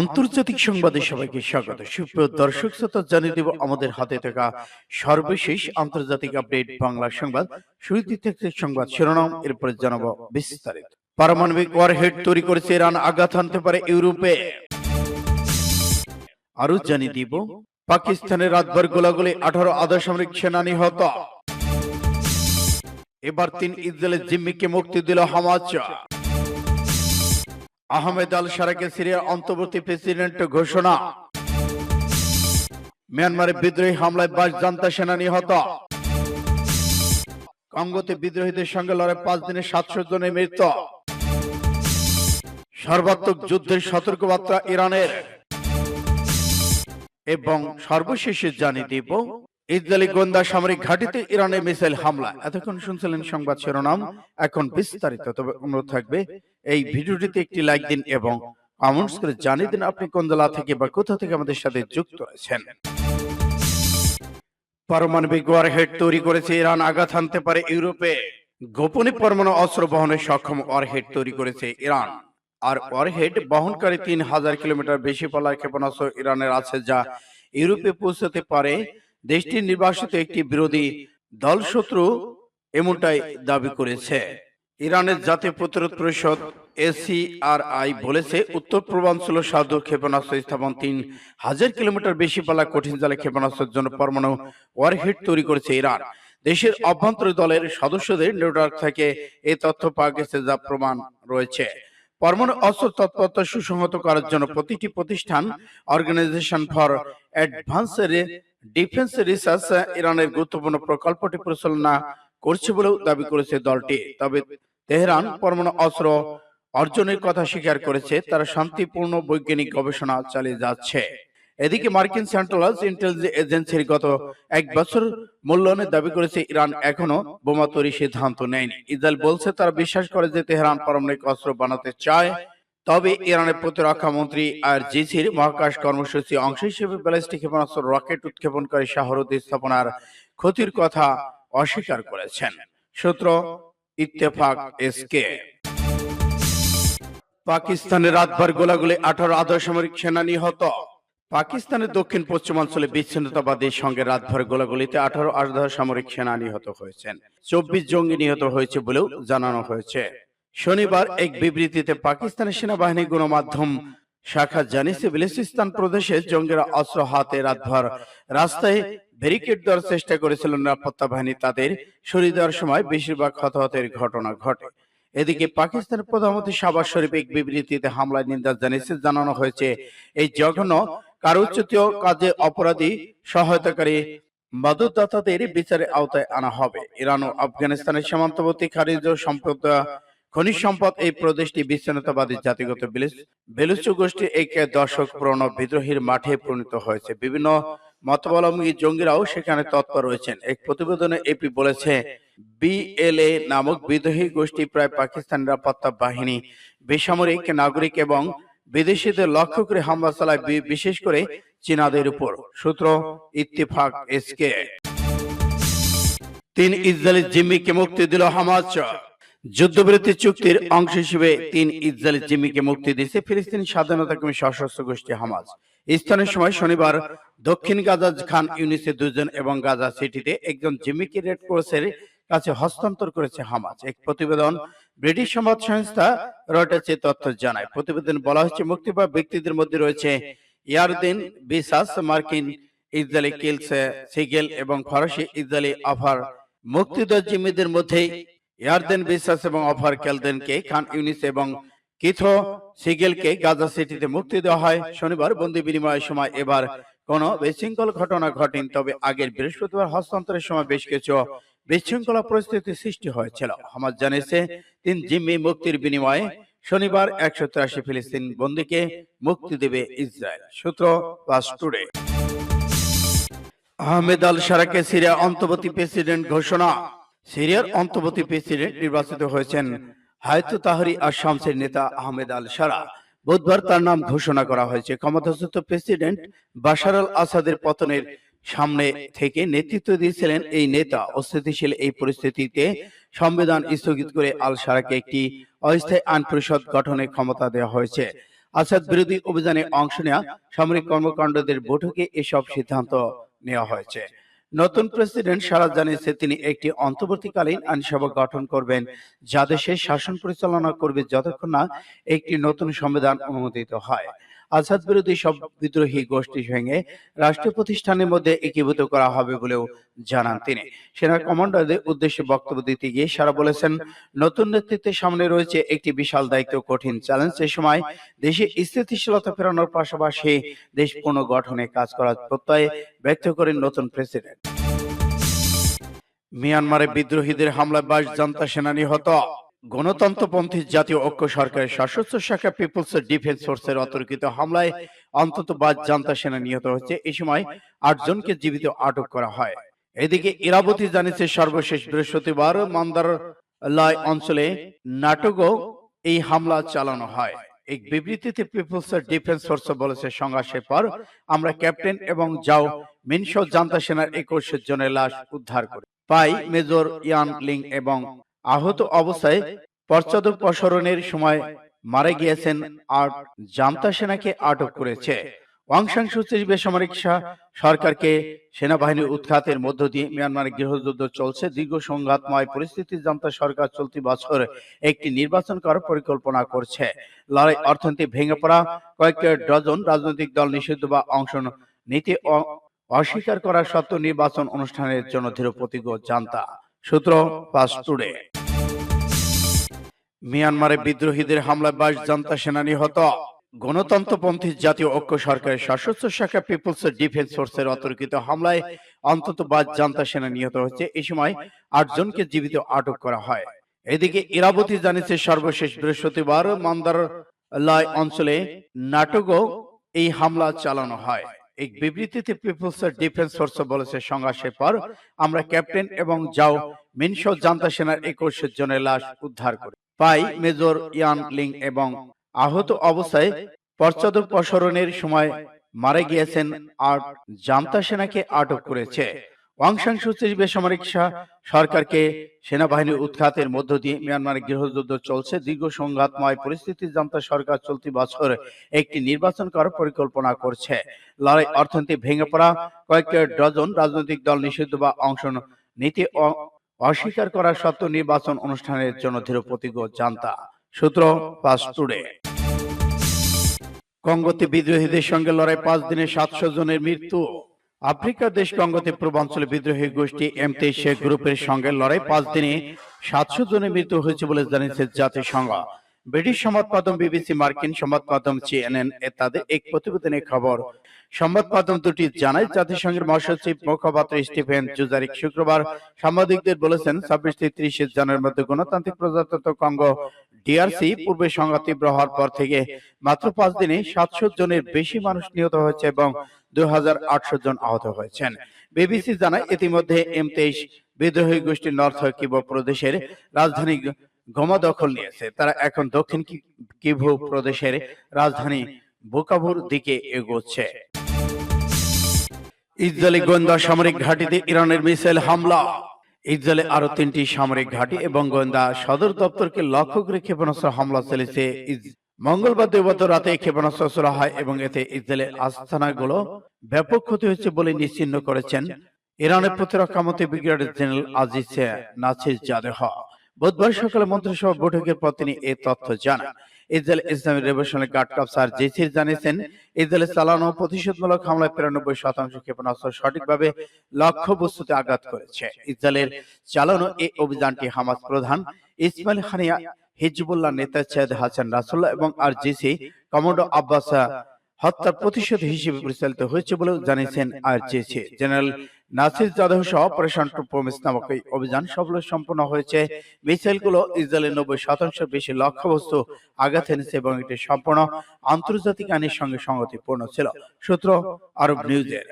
আন্তর্জাতিক সংবাদে সবাইকে স্বাগত। সুপ্রিয় দর্শক, শ্রোতা, জানিয়ে দেব আমাদের হাতে থাকা সর্বশেষ আন্তর্জাতিক আপডেট বাংলা সংবাদ। শুরুতে থেকে সংবাদ শিরোনাম, এরপরে জানাব বিস্তারিত। পারমাণবিক ওয়ারহেড তৈরি করেছে ইরান, আঘাত আনতে পারে ইউরোপে। আরও জানিয়ে দিব, পাকিস্তানের রাতভর গোলাগুলি আঠারো আধা সামরিক সেনা নিহত। এবার তিন ইসরায়েলের জিম্মিকে মুক্তি দিল হামাজ আহমেদ আল সারাকে সিরিয়ার অন্তর্বর্তী প্রেসিডেন্ট ঘোষণা। মিয়ানমারে বিদ্রোহী হামলায় বাইশ জান্তা সেনা নিহত। কঙ্গোতে বিদ্রোহীদের সঙ্গে লড়াই পাঁচ দিনে সাতশো জনের মৃত্যু। সর্বাত্মক যুদ্ধের সতর্কবার্তা ইরানের। এবং সর্বশেষে জানিয়ে দিব, ইসরায়েলি গোয়েন্দা সামরিক ঘাঁটিতে ইরানের মিসাইল হামলা। এতক্ষণ শুনছিলেন সংবাদ শিরোনাম, এখন বিস্তারিত। তবে অনুরোধ থাকবে এই ভিডিওটিতে একটি লাইক দিন এবং কমেন্টস করে জানিয়ে দিন আপনি কোন জেলা থেকে বা কোথা থেকে আমাদের সাথে যুক্ত রয়েছেন পারমাণবিক ওয়ারহেড তৈরি করেছে ইরান আঘাত হানতে পারে ইউরোপে। গোপনে পরমাণু অস্ত্র বহনে সক্ষম ওয়ারহেড তৈরি করেছে ইরান। আর ওয়ারহেড বহনকারী তিন হাজার কিলোমিটার বেশি পাল্লার ক্ষেপণাস্ত্র ইরানের আছে যা ইউরোপে পৌঁছতে পারে। দেশটির নির্বাসিত একটি বিরোধী দলশত্রু এমনটাই দাবি করেছে। ইরানের জাতীয় প্রতিরোধ পরিষদ, এসিআরআই, বলেছে উত্তর পূর্বাঞ্চল সাধু ক্ষেপণাস্ত্র স্থাপন তিন হাজার কিলোমিটার বেশি পালা কঠিন জালে ক্ষেপণাস্ত্রের জন্য পরমাণু ওয়ারহেড তৈরি করেছে ইরান। দেশের অভ্যন্তরীণ দলের সদস্যদের নেটওয়ার্ক থেকে এই তথ্য পাওয়া গেছে যা প্রমাণ রয়েছে। পরমাণু অস্ত্র তৎপরতা সুসংহত করার জন্য প্রতিটি প্রতিষ্ঠান, organisation for advance defence research ইরানের গুরুত্বপূর্ণ প্রকল্পটি পরিচালনা করছে বলেও দাবি করেছে দলটি। তবে তেহরান পরমাণু অস্ত্র অর্জনের কথা স্বীকার করেছে, তারা শান্তিপূর্ণ বৈজ্ঞানিক গবেষণা চালিয়ে যাচ্ছে। এদিকে মার্কিন সেন্ট্রাল ইন্টেলিজেন্স এজেন্সির গত এক বছর মূল্যায়নের দাবি করেছে ইরান এখনও বোমা তৈরির সিদ্ধান্ত নেয়নি। ইসরায়েল বলছে, তারা বিশ্বাস করে যে তেহরান পারমাণবিক অস্ত্র বানাতে চায়, তবে ইরানের প্রতিরক্ষা মন্ত্রী আর জিসির মহাকাশ কর্মসূচি অংশ হিসেবে ব্যালিস্টিক ক্ষেপণাস্ত্র, রকেট উৎক্ষেপণকারী শাহরুদ্দি স্থাপনার ক্ষতির কথা অস্বীকার করেছেন। সূত্র ইত্তেফাক, এসকে। পাকিস্তানের রাতভর গোলাগুলি আঠারো আধাসামরিক সেনা নিহত। পাকিস্তানের দক্ষিণ পশ্চিমাঞ্চলে বিচ্ছিন্নতাবাদীর সঙ্গে রাতভর গোলাগুলিতে আঠারো সামরিক সেনা নিহত হয়েছেন। চব্বিশ জঙ্গি নিহত হয়েছে বলেও জানানো হয়েছে। শনিবার এক বিবৃতিতে পাকিস্তানের সেনাবাহিনী গণমাধ্যম শাখা জানিয়েছে বেলুচিস্তান প্রদেশে জঙ্গিরা অস্ত্র হাতে রাতভর রাস্তায় ব্যারিকেড দেওয়ার চেষ্টা করেছিল নিরাপত্তা বাহিনী। তাদের সরিয়ে দেওয়ার সময় বেশিরভাগ হতাহতের ঘটনা ঘটে। এদিকে পাকিস্তানের প্রধানমন্ত্রী শাহবাজ শরীফ এক বিবৃতিতে হামলার নিন্দা জানিয়েছে, জানানো হয়েছে, এই জঘন্য কারোচ্যুত কাজে অপরাধী সহায়তাকারী মদতদাতাদের বিচারের আওতায় আনা হবে। ইরান ও আফগানিস্তানের সীমান্তবর্তী খারিজ ও সম্পদ খনিজ সম্পদ এই প্রদেশটি বিচ্ছিন্নতাবাদী জাতিগত বেলুচ- বেলুচ গোষ্ঠী এক দশক পুরনো বিদ্রোহীর মাঠে পরিণত হয়েছে। বিভিন্ন মতাবলম্বী জঙ্গিরাও সেখানে তৎপর রয়েছেন। এক প্রতিবেদনে এপি বলেছে বিএলএ নামক বিদ্রোহী গোষ্ঠী প্রায় পাকিস্তান নিরাপত্তা বাহিনী বেসামরিক নাগরিক এবং বিদেশিদের লক্ষ্য করে হামলা চালায় বিশেষ করে চীনাদের উপর। সূত্র ইত্তেফাক এসকে তিন ইসরায়েলি জিম্মিকে মুক্তি দিল হামাজ যুদ্ধবিরতি চুক্তির অংশ হিসেবে তিন ইসরায়েলি জিম্মিকে মুক্তি দিয়েছে ফিলিস্তিনি স্বাধীনতা কর্মী সশস্ত্র গোষ্ঠী হামাজ স্থানীয় সময় শনিবার দক্ষিণ গাজা খান ইউনিসের দুজন এবং গাজা সিটিতে একজন জিম্মিকে রেড ক্রসের কাছে হস্তান্তর করেছে হামাজ এক প্রতিবেদন ব্রিটিশ সংবাদ সংস্থা রয়টার্সে তথ্য জানায়। প্রতিবেদন বলা হয়েছে মুক্তি পাওয়া ব্যক্তিদের মধ্যে রয়েছে ইয়ারদিন বিসাস মার্কিন ইসরায়েলি কিলস, সিগেল এবং ফরাসি ইসরায়েলি আফার। মুক্তিদার জিম্মিদের মধ্যে ইয়ারদেন বিশ্বাস এবং অফার কেলদেনকে, খান ইউনিস এবং কিথো সিগেলকে গাজা সিটিতে মুক্তি দেওয়া হয়। শনিবার বন্দি বিনিময়ের সময় এবার কোনো বিশৃঙ্খল ঘটনা ঘটেনি, তবে আগের বৃহস্পতিবার হস্তান্তরের সময় বেশ কিছু বিশৃঙ্খলা পরিস্থিতি সৃষ্টি হয়েছিল। হামাজ জানিয়েছে, তিন জিম্মি মুক্তির বিনিময়ে শনিবার একশো তিরাশি ফিলিস্তিন বন্দীকে মুক্তি দেবে ইসরায়েল। সূত্র প্লাস টুডে। আহমেদ আল সারাকে সিরিয়া অন্তর্বর্তী প্রেসিডেন্ট ঘোষণা সিরিয়ার অন্তর্বর্তী প্রেসিডেন্ট নির্বাচিত হয়েছেন হায়তু তাহরি আর শামসের নেতা আহমেদ আল সারা। বুধবার তার নাম ঘোষণা করা হয়েছে। ক্ষমতাচ্যুত প্রেসিডেন্ট বাশার আল আসাদের পতনের সামনে থেকে নেতৃত্ব দিয়েছিলেন এই নেতা। অস্থিতিশীল এই পরিস্থিতিতে সংবিধান স্থগিত করে আল সারাকে একটি অস্থায়ী আইন পরিষদ গঠনের ক্ষমতা দেওয়া হয়েছে। আসাদ বিরোধী অভিযানে অংশ নেওয়া সামরিক কর্মকাণ্ডদের বৈঠকে এসব সিদ্ধান্ত নেওয়া হয়েছে। নতুন প্রেসিডেন্ট সারা জানিয়েছে তিনি একটি অন্তর্বর্তীকালীন আইনসভা গঠন করবেন, যা দেশের শাসন পরিচালনা করবে যতক্ষণ না একটি নতুন সংবিধান অনুমোদিত হয়। আসাদ বিরোধী সব বিদ্রোহী গোষ্ঠী ভেঙে রাষ্ট্রীয় প্রতিষ্ঠানের মধ্যে একীভূত করা হবে বলেও জানান তিনি। সেনা কমান্ডারদের উদ্দেশ্যে বক্তব্য দিতে গিয়ে সারা বলেছেন, নতুন নেতৃত্বের সামনে রয়েছে একটি বিশাল দায়িত্ব, কঠিন চ্যালেঞ্জ। এ সময় দেশে স্থিতিশীলতা ফেরানোর পাশাপাশি দেশ পুনর্গঠনে কাজ করার প্রত্যয় ব্যক্ত করেন নতুন প্রেসিডেন্ট। মিয়ানমারে বিদ্রোহীদের হামলায় বাইশ জনতা সেনা নিহত। গণতন্ত্রপন্থী জাতীয় ঐক্য সরকারের সশস্ত্র শাখা পিপলস ডিফেন্স ফোর্সের অতর্কিত হামলায় অন্তত বাইশ জান্তা সেনা নিহত হয়েছে। এই সময় আটজনকে জীবিত আটক করা হয়। এদিকে ইরাবতী জানিয়েছে, সর্বশেষ বৃহস্পতিবার মান্দার লয় অঞ্চলে নাটকও এই হামলা চালানো হয়। এক বিবৃতিতে পিপলস ডিফেন্স ফোর্স বলেছে, সংঘর্ষের পর আমরা ক্যাপ্টেন এবং যাও মিনশ জান্তা সেনার একুশ জনের লাশ উদ্ধার করি। পাই মেজর ইয়ান লিং এবং আহত অবস্থায় পশ্চাদপসরণের সময় মারা গিয়েছেন আর জান্তা সেনাকে আটক করেছে। ওয়াং সুচির বেসামরিক সরকারকে সেনাবাহিনীর উৎখাতের মধ্য দিয়ে মিয়ানমারে গৃহযুদ্ধ চলছে। দীর্ঘ সংঘাতময় পরিস্থিতি জান্তা সরকার চলতি বছর একটি নির্বাচন করার পরিকল্পনা করছে। লড়াই অর্থনীতি ভেঙে পড়া কয়েক ডজন রাজনৈতিক দল নিষিদ্ধ বা অংশ নিতে অস্বীকার করা সত্ত্বেও নির্বাচন অনুষ্ঠানের জন্য দৃঢ় প্রতিজ্ঞ জান্তা। সূত্র টুডে। মিয়ানমারে বিদ্রোহীদের হামলায় বাইশ জান্তা সেনা নিহত। গণতন্ত্রপন্থী জাতীয় ঐক্য সরকারের সশস্ত্র শাখা পিপলস ডিফেন্স ফোর্সের অতর্কিত হামলায় অন্তত বাইশ জান্তা সেনা নিহত হয়েছে। এই সময় আটজনকে জীবিত আটক করা হয়। এদিকে ইরাবতী জানিয়েছে সর্বশেষ বৃহস্পতিবার মান্দার লয় অঞ্চলে নাটকও এই হামলা চালানো হয়। এক বিবৃতিতে পিপলস ডিফেন্স ফোর্স বলেছে, সংঘর্ষের পর আমরা ক্যাপ্টেন এবং যাও মিনশ জান্তা সেনার একুশ জনের লাশ উদ্ধার করি পাই মেজর ইয়ান লিং এবং আহত অবস্থায় পশ্চাদপসরণের সময় মারা গিয়েছেন আর জান্তা সেনাকে আটক করেছে। সুচির বেসামরিক সরকারকে সেনাবাহিনীর উৎখাতের মধ্য দিয়ে মিয়ানমারে গৃহযুদ্ধ চলছে। দীর্ঘ সংঘাতময় পরিস্থিতি জান্তা সরকার চলতি বছর একটি নির্বাচন করার পরিকল্পনা করছে। লড়াই অর্থনীতি ভেঙে পড়া কয়েক ডজন রাজনৈতিক দল নিষিদ্ধ বা অংশ নিতে অস্বীকার করা সত্ত্বেও নির্বাচন অনুষ্ঠানের জন্য দৃঢ় প্রতিজ্ঞ জান্তা। সূত্র টুডে কঙ্গোতে বিদ্রোহীদের সঙ্গে লড়াই পাঁচ দিনে সাতশো জনের মৃত্যু। আফ্রিকার দেশ কঙ্গোতে পূর্বাঞ্চলে বিদ্রোহী গোষ্ঠী এম শেখ গ্রুপের সঙ্গে লড়াই পাঁচ দিনে সাতশো জনের মৃত্যু হয়েছে বলে জানিয়েছে জাতিসংঘ। ব্রিটিশ সংবাদ বিবিসি, মার্কিন সংবাদ সিএনএন এ তাদের এক প্রতিবেদনে খবর। সংবাদ দুটি জানায়, জাতিসংঘের মহাসচিব মুখপাত্র স্টিফেন জুজারিক শুক্রবার সাংবাদিকদের বলেছেন, ছাব্বিশ থেকে ত্রিশে জানুয়ারির মধ্যে গণতান্ত্রিক প্রজাতন্ত্র কঙ্গো ডিআরসি পূর্বে সংঘাত তীব্র হওয়ার পর থেকে মাত্র পাঁচ দিনে সাতশো জনের বেশি মানুষ নিহত হয়েছে এবং দুই হাজার আটশো জন আহত হয়েছেন। বিবিসি জানায়, ইতিমধ্যে এম তেইশ বিদ্রোহী গোষ্ঠী নর্থ কিবো প্রদেশের রাজধানী গমা দখল নিয়েছে। তারা এখন দক্ষিণ কিভু প্রদেশের রাজধানী বুকাভুর দিকে এগোচ্ছে। ইসরায়েলি গোয়েন্দা সামরিক ঘাঁটিতে ইরানের মিসাইল হামলা। ইসরায়েলে আরও তিনটি সামরিক ঘাঁটি এবং গোয়েন্দা সদর দপ্তরকে লক্ষ্য করে ক্ষেপণাস্ত্র হামলা চালিয়েছে ইস- মঙ্গলবার দিবাত রাতে ক্ষেপণাস্ত্র ছোড়া হয় এবং এতে ইসরায়েলের আস্থানাগুলো ব্যাপক ক্ষতি হয়েছে বলে নিশ্চিন্ন করেছেন ইরানের প্রতিরক্ষা মন্ত্রী brigadier general Aziz Nasir Zadeh বুধবার সকালে মন্ত্রিসভা বৈঠকের পর তিনি এই তথ্য জানান। ইসরায়েল রেভলিউশনারি গার্ড জানিয়েছেন ইসরায়েলে চালানো প্রতিশোধমূলক হামলায় তিরানব্বই শতাংশ ক্ষেপণাস্ত্র সঠিকভাবে আঘাত করেছে। ইসরায়েলের চালানো এই অভিযানটি হামাস প্রধান ইসমাইল হানিয়া হিজবুল্লাহ নেতা সৈয়দ হাসান রাসুল্লাহ এবং আর জিসি কমান্ডো আব্বাস হত্যার প্রতিশোধ হিসেবে পরিচালিত হয়েছে বলেও জানিয়েছেন আর জিসি। জেনারেল নাসির জাদহ সহ অপারেশন টু প্রমিস নামক এই অভিযান সফল সম্পন্ন হয়েছে। মিসাইলগুলো ইসরায়েলের নব্বই শতাংশের বেশি লক্ষ্যবস্তু আঘাত এনেছে এবং এটি সম্পূর্ণ আন্তর্জাতিক আইনের সঙ্গে সংগতিপূর্ণ ছিল। সূত্র আরব নিউজের।